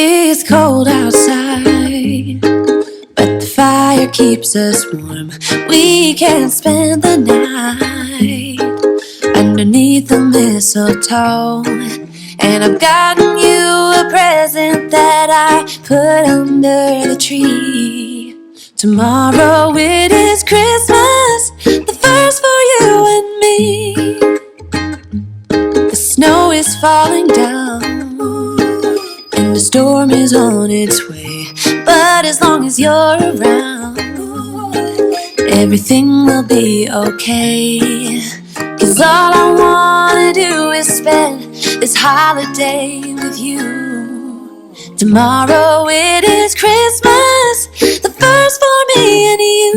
It's cold outside, but the fire keeps us warm. We can spend the night underneath the mistletoe. And I've gotten you a present that I put under the tree. Tomorrow it is Christmas, the first for you and me. The snow is falling down, the storm is on its way. But as long as you're around, everything will be okay. Cause all I wanna do is spend this holiday with you. Tomorrow it is Christmas, the first for me and you.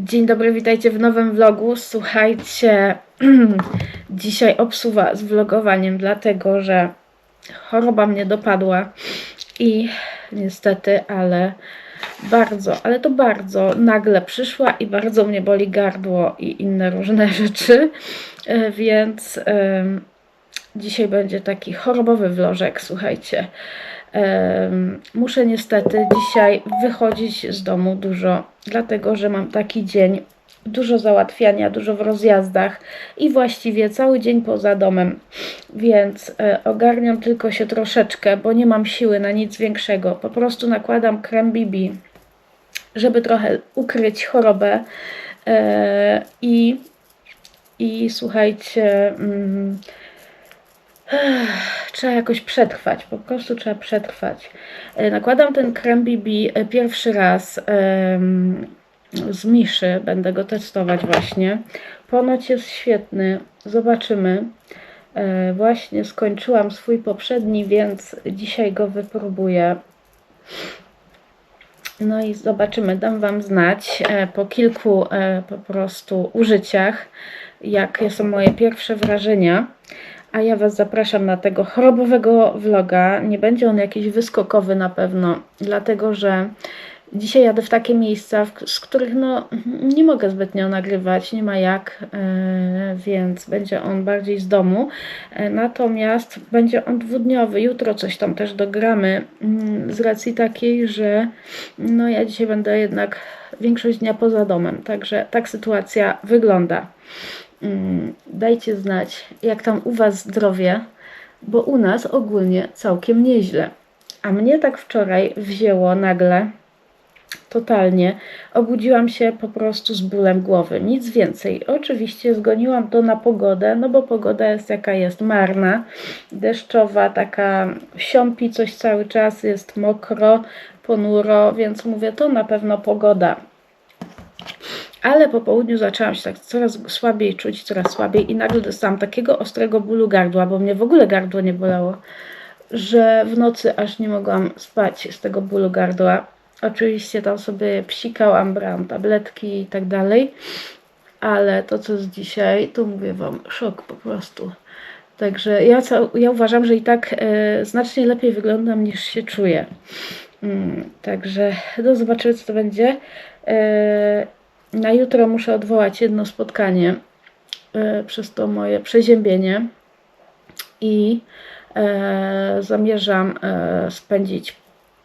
Dzień dobry, witajcie w nowym vlogu. Słuchajcie, dzisiaj obsuwa z vlogowaniem, dlatego że choroba mnie dopadła i niestety, ale bardzo, ale to bardzo nagle przyszła i bardzo mnie boli gardło i inne różne rzeczy, E, więc dzisiaj będzie taki chorobowy vlożek, słuchajcie. Muszę niestety dzisiaj wychodzić z domu dużo, dlatego że mam taki dzień, dużo załatwiania, dużo w rozjazdach i właściwie cały dzień poza domem, więc e, ogarniam tylko się troszeczkę, bo nie mam siły na nic większego. Po prostu nakładam krem BB, żeby trochę ukryć chorobę e, i, i słuchajcie. Mm, Trzeba jakoś przetrwać, po prostu trzeba przetrwać. E, Nakładam ten krem BB pierwszy raz z Miszy, będę go testować właśnie. Ponoć jest świetny, zobaczymy. E, Właśnie skończyłam swój poprzedni, więc dzisiaj go wypróbuję. No i zobaczymy, dam Wam znać e, po kilku e, po prostu użyciach, jakie są moje pierwsze wrażenia. A ja Was zapraszam na tego chorobowego vloga. Nie będzie on jakiś wyskokowy na pewno, dlatego że dzisiaj jadę w takie miejsca, z których no, nie mogę zbytnio nagrywać, nie ma jak, e, więc będzie on bardziej z domu. E, natomiast będzie on dwudniowy. Jutro coś tam też dogramy, mm, z racji takiej, że no, ja dzisiaj będę jednak większość dnia poza domem. Także tak sytuacja wygląda. Mm, Dajcie znać, jak tam u Was zdrowie, bo u nas ogólnie całkiem nieźle. A mnie tak wczoraj wzięło nagle, totalnie. Obudziłam się po prostu z bólem głowy, nic więcej. Oczywiście zgoniłam to na pogodę, no bo pogoda jest jaka jest, marna, deszczowa, taka siąpi coś cały czas, jest mokro, ponuro, więc mówię, to na pewno pogoda. Ale po południu zaczęłam się tak coraz słabiej czuć, coraz słabiej i nagle dostałam takiego ostrego bólu gardła, bo mnie w ogóle gardło nie bolało, że w nocy aż nie mogłam spać z tego bólu gardła. Oczywiście tam sobie psikałam, brałam tabletki i tak dalej, ale to co jest dzisiaj, to mówię Wam, szok po prostu. Także ja, ja uważam, że i tak e, znacznie lepiej wyglądam niż się czuję. Mm, także do zobaczymy, co to będzie. E, na jutro muszę odwołać jedno spotkanie e, przez to moje przeziębienie i e, zamierzam e, spędzić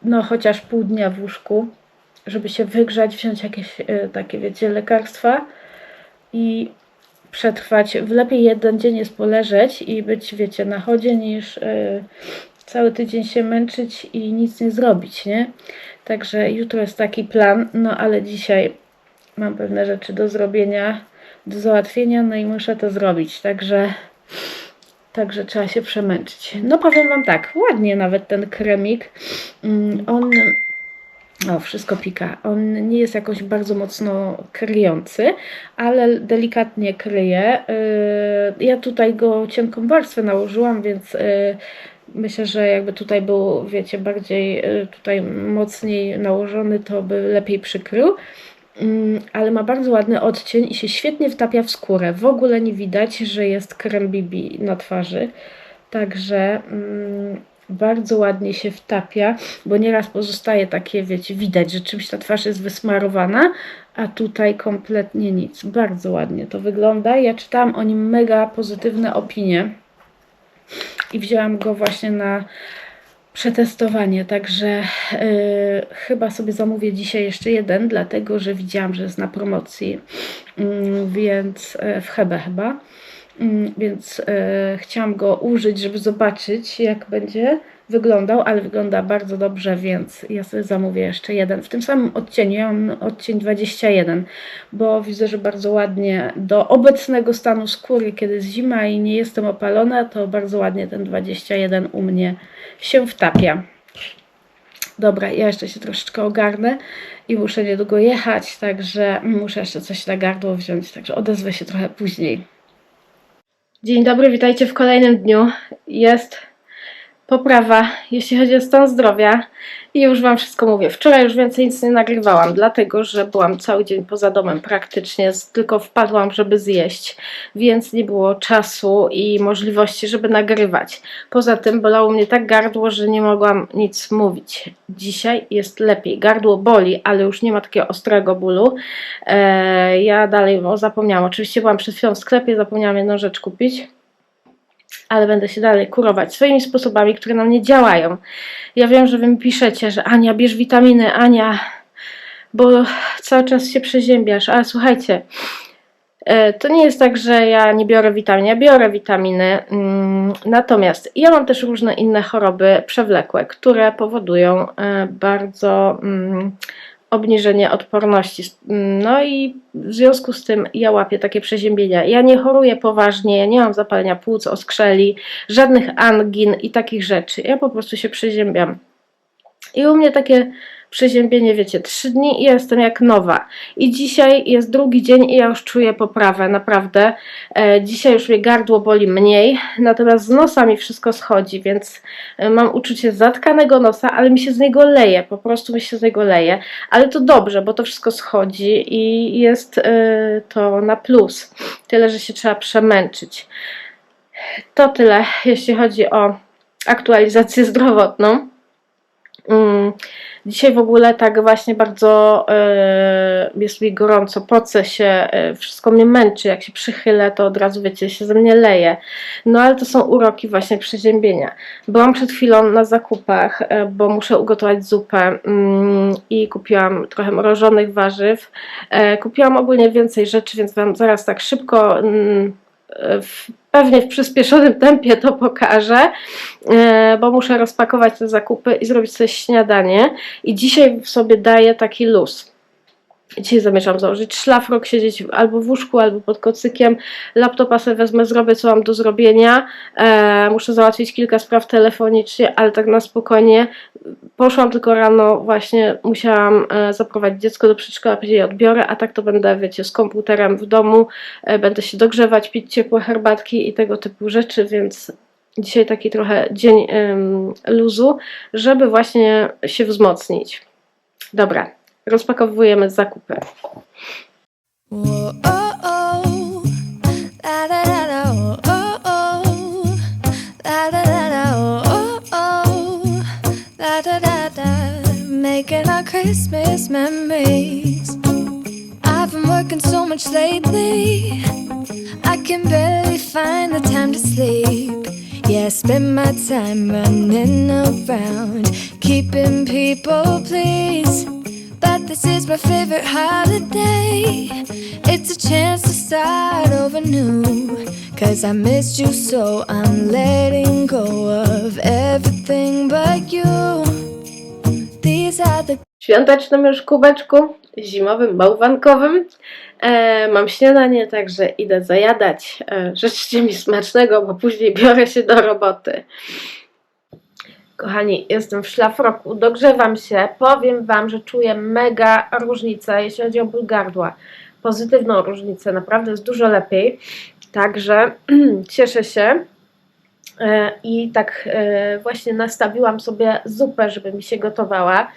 no chociaż pół dnia w łóżku, żeby się wygrzać, wziąć jakieś e, takie, wiecie, lekarstwa i przetrwać. Lepiej jeden dzień jest poleżeć i być, wiecie, na chodzie, niż e, cały tydzień się męczyć i nic nie zrobić, nie? Także jutro jest taki plan, no ale dzisiaj mam pewne rzeczy do zrobienia, do załatwienia, no i muszę to zrobić. Także, także trzeba się przemęczyć. No powiem Wam tak, ładnie nawet ten kremik. Mm, On o, wszystko pika. On nie jest jakoś bardzo mocno kryjący, ale delikatnie kryje. Yy, Ja tutaj go cienką warstwę nałożyłam, więc yy, myślę, że jakby tutaj był, wiecie, bardziej yy, tutaj mocniej nałożony, to by lepiej przykrył. Mm, ale ma bardzo ładny odcień i się świetnie wtapia w skórę. W ogóle nie widać, że jest krem BB na twarzy. Także mm, bardzo ładnie się wtapia, bo nieraz pozostaje takie, wiecie, widać, że czymś ta twarz jest wysmarowana, a tutaj kompletnie nic. Bardzo ładnie to wygląda. Ja czytałam o nim mega pozytywne opinie i wzięłam go właśnie na przetestowanie, także y, chyba sobie zamówię dzisiaj jeszcze jeden, dlatego że widziałam, że jest na promocji, Mm, więc y, w Hebe chyba, Mm, więc y, chciałam go użyć, żeby zobaczyć jak będzie wyglądał, ale wygląda bardzo dobrze, więc ja sobie zamówię jeszcze jeden w tym samym odcieniu, ja mam odcień 21, bo widzę, że bardzo ładnie do obecnego stanu skóry, kiedy jest zima i nie jestem opalona, to bardzo ładnie ten 21 u mnie się wtapia. Dobra, ja jeszcze się troszeczkę ogarnę i muszę niedługo jechać, także muszę jeszcze coś na gardło wziąć, także odezwę się trochę później. Dzień dobry, witajcie w kolejnym dniu. Jest poprawa, jeśli chodzi o stan zdrowia i już Wam wszystko mówię. Wczoraj już więcej nic nie nagrywałam, dlatego że byłam cały dzień poza domem praktycznie, tylko wpadłam, żeby zjeść, więc nie było czasu i możliwości, żeby nagrywać. Poza tym bolało mnie tak gardło, że nie mogłam nic mówić. Dzisiaj jest lepiej. Gardło boli, ale już nie ma takiego ostrego bólu. Eee, ja dalej o, zapomniałam. Oczywiście byłam przed chwilą w sklepie, zapomniałam jedną rzecz kupić ale będę się dalej kurować swoimi sposobami, które na mnie działają. Ja wiem, że wy mi piszecie, że Ania, bierz witaminy, Ania, bo cały czas się przeziębiasz, ale słuchajcie, e, to nie jest tak, że ja nie biorę witamin, ja biorę witaminy, mm, natomiast ja mam też różne inne choroby przewlekłe, które powodują e, bardzo mm, obniżenie odporności. No i w związku z tym ja łapię takie przeziębienia. Ja nie choruję poważnie, ja nie mam zapalenia płuc, oskrzeli, żadnych angin i takich rzeczy. Ja po prostu się przeziębiam. I u mnie takie przeziębienie, wiecie, trzy dni i ja jestem jak nowa. I dzisiaj jest drugi dzień i ja już czuję poprawę, naprawdę. E, dzisiaj już mnie gardło boli mniej, natomiast z nosa mi wszystko schodzi, więc e, mam uczucie zatkanego nosa, ale mi się z niego leje, po prostu mi się z niego leje. Ale to dobrze, bo to wszystko schodzi i jest e, to na plus. Tyle, że się trzeba przemęczyć. To tyle, jeśli chodzi o aktualizację zdrowotną. Mm, Dzisiaj w ogóle tak właśnie bardzo e, jest mi gorąco, pocę się, e, wszystko mnie męczy. Jak się przychylę, to od razu wiecie, się ze mnie leje. No ale to są uroki właśnie przeziębienia. Byłam przed chwilą na zakupach, e, bo muszę ugotować zupę mm, i kupiłam trochę mrożonych warzyw. E, kupiłam ogólnie więcej rzeczy, więc Wam zaraz tak szybko. e, w, pewnie w przyspieszonym tempie to pokażę, e, bo muszę rozpakować te zakupy i zrobić sobie śniadanie. I dzisiaj sobie daję taki luz. Dzisiaj zamierzam założyć szlafrok, siedzieć albo w łóżku, albo pod kocykiem. Laptopa sobie wezmę, zrobię co mam do zrobienia. E, muszę załatwić kilka spraw telefonicznie, ale tak na spokojnie. Poszłam tylko rano, właśnie musiałam e, zaprowadzić dziecko do przedszkola, później odbiorę, a tak to będę, wiecie, z komputerem w domu. E, będę się dogrzewać, pić ciepłe herbatki i tego typu rzeczy, więc dzisiaj taki trochę dzień luzu, żeby właśnie się wzmocnić. Dobra, rozpakowujemy zakupy. Making our Christmas memories. I've been working so much lately. I can barely find the time to sleep. Yeah, I spend my time running around, keeping people pleased. This is my favorite holiday. It's a chance to start over new. Cause I missed you so I'm letting go of everything but you. These are the świątecznym już kubeczku, zimowym, bałwankowym. E, mam śniadanie, także idę zajadać. E, życzcie mi smacznego, bo później biorę się do roboty. Kochani, jestem w szlafroku, dogrzewam się. Powiem Wam, że czuję mega różnicę, jeśli chodzi o ból gardła. Pozytywną różnicę, naprawdę jest dużo lepiej. Także cieszę się. E, I tak e, właśnie nastawiłam sobie zupę, żeby mi się gotowała,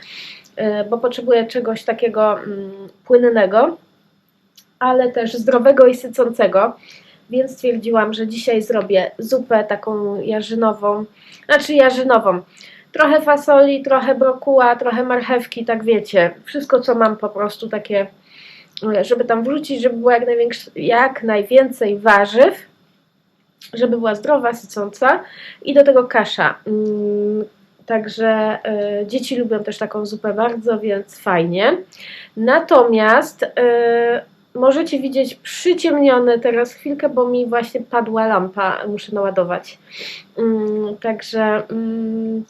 e, bo potrzebuję czegoś takiego mm, płynnego, ale też zdrowego i sycącego. Więc stwierdziłam, że dzisiaj zrobię zupę taką jarzynową, znaczy jarzynową. Trochę fasoli, trochę brokuła, trochę marchewki, tak wiecie. Wszystko, co mam po prostu takie, żeby tam wrzucić, żeby było jak, jak najwięcej warzyw żeby była zdrowa, sycąca i do tego kasza. Mm, Także y, dzieci lubią też taką zupę bardzo, więc fajnie. Natomiast y, możecie widzieć przyciemnione teraz chwilkę, bo mi właśnie padła lampa, muszę naładować. Mm, także mm,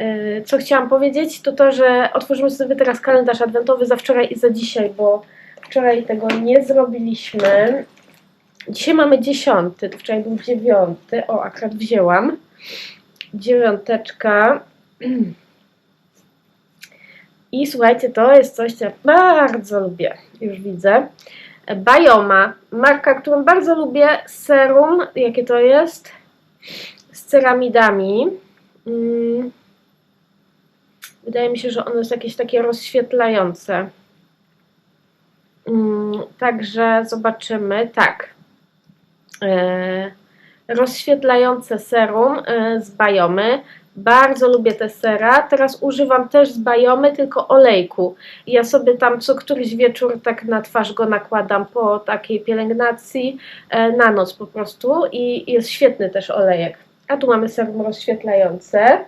y, co chciałam powiedzieć, to to, że otworzymy sobie teraz kalendarz adwentowy za wczoraj i za dzisiaj, bo wczoraj tego nie zrobiliśmy. Dzisiaj mamy dziesiąty, wczoraj był dziewiąty. O, akurat wzięłam. Dziewiąteczka. I słuchajcie, to jest coś, co ja bardzo lubię. Już widzę. Bioma, marka, którą bardzo lubię. Serum, jakie to jest? Z ceramidami. Mm. Wydaje mi się, że ono jest jakieś takie rozświetlające. Mm, Także zobaczymy. Tak. E, rozświetlające serum e, z bajomy. Bardzo lubię te sera. Teraz używam też z bajomy, tylko olejku. Ja sobie tam co któryś wieczór tak na twarz go nakładam po takiej pielęgnacji e, na noc po prostu i jest świetny też olejek. A tu mamy serum rozświetlające.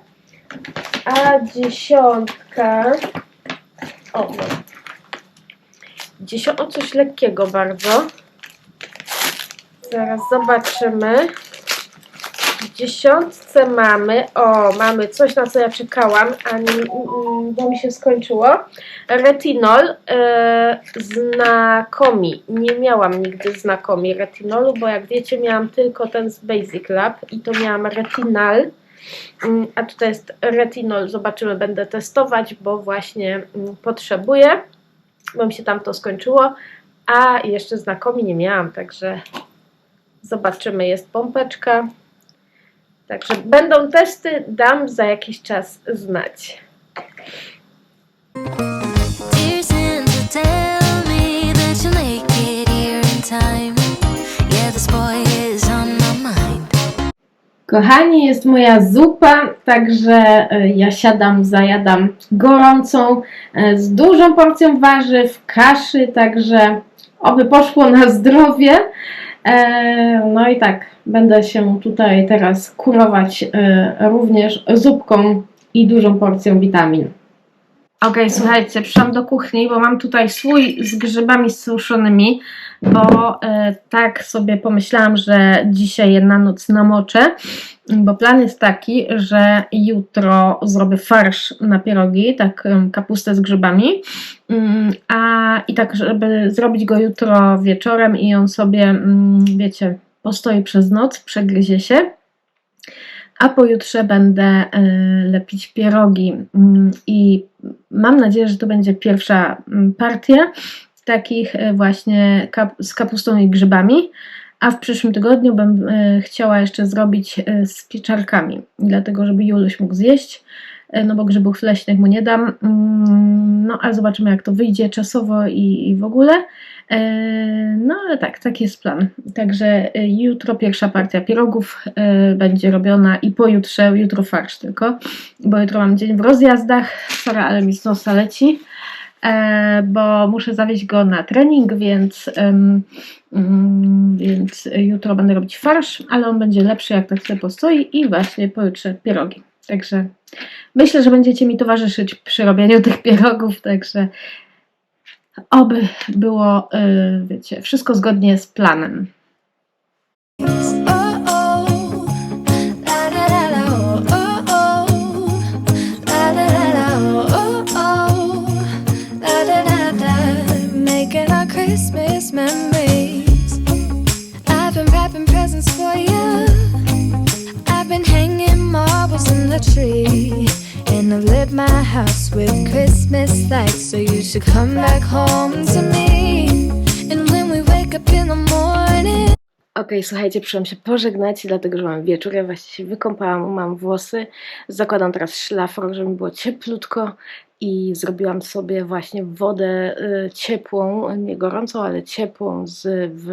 A dziesiątka. O. Dziesiąt, o coś lekkiego bardzo. Zaraz zobaczymy. W dziesiątce mamy, o, mamy coś, na co ja czekałam, a nie, mm, bo mi się skończyło. Retinol e, znakomi. Nie miałam nigdy znakomi retinolu, bo jak wiecie, miałam tylko ten z Basic Lab i to miałam retinal. Mm, A tutaj jest retinol, zobaczymy, będę testować, bo właśnie mm, potrzebuję, bo mi się tam to skończyło, a jeszcze znakomi nie miałam, także zobaczymy, jest pompeczka. Także będą testy, dam za jakiś czas znać. Kochani, jest moja zupa, także e, ja siadam, zajadam gorącą, e, z dużą porcją warzyw, kaszy, także oby poszło na zdrowie. E, No i tak, będę się tutaj teraz kurować e, również zupką i dużą porcją witamin. Okej, słuchajcie, przyszłam do kuchni, bo mam tutaj słój z grzybami suszonymi, bo e, tak sobie pomyślałam, że dzisiaj je na noc namoczę, bo plan jest taki, że jutro zrobię farsz na pierogi, tak kapustę z grzybami, Mm, a i tak, żeby zrobić go jutro wieczorem i on sobie, mm, wiecie, postoi przez noc, przegryzie się a pojutrze będę e, lepić pierogi. Mm, i mam nadzieję, że to będzie pierwsza mm, partia takich e, właśnie kap z kapustą i grzybami, a w przyszłym tygodniu bym e, chciała jeszcze zrobić z pieczarkami, dlatego żeby Juluś mógł zjeść, no bo grzybów leśnych mu nie dam, Mm, no ale zobaczymy jak to wyjdzie czasowo i, i w ogóle. E, No ale tak, taki jest plan. Także e, jutro pierwsza partia pierogów e, będzie robiona i pojutrze, jutro farsz tylko, bo jutro mam dzień w rozjazdach, Sara, ale mi z nosa leci, bo muszę zawieźć go na trening, więc, mm, więc jutro będę robić farsz, ale on będzie lepszy jak tak sobie postoi i właśnie pojutrze pierogi. Także myślę, że będziecie mi towarzyszyć przy robieniu tych pierogów, także oby było, y, wiecie, wszystko zgodnie z planem. Tree. And I've lit my house with Christmas lights, so you should come back home to me. And when we wake up in the morning. Okej, słuchajcie, przyszłam się pożegnać, dlatego że mam wieczór, ja właśnie się wykąpałam, mam włosy, zakładam teraz szlafrok, żeby mi było cieplutko i zrobiłam sobie właśnie wodę y, ciepłą, nie gorącą, ale ciepłą z, w,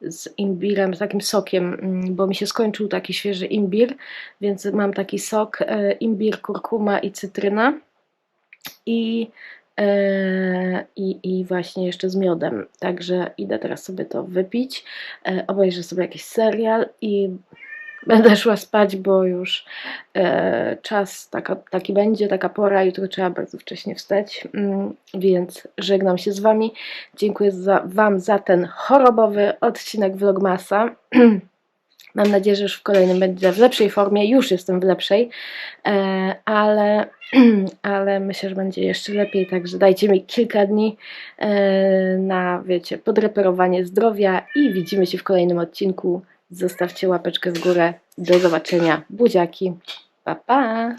z imbirem, z takim sokiem, mm, bo mi się skończył taki świeży imbir, więc mam taki sok, y, imbir, kurkuma i cytryna i e, i, i właśnie jeszcze z miodem. Także idę teraz sobie to wypić, e, obejrzę sobie jakiś serial i będę szła spać, bo już e, czas taka, taki będzie, taka pora. Jutro trzeba bardzo wcześnie wstać, mm, więc żegnam się z Wami. Dziękuję za, Wam za ten chorobowy odcinek Vlogmasa. Mam nadzieję, że już w kolejnym będzie w lepszej formie. Już jestem w lepszej, e, ale, ale myślę, że będzie jeszcze lepiej. Także dajcie mi kilka dni e, na, wiecie, podreperowanie zdrowia i widzimy się w kolejnym odcinku. Zostawcie łapeczkę w górę. Do zobaczenia. Buziaki. Pa, pa.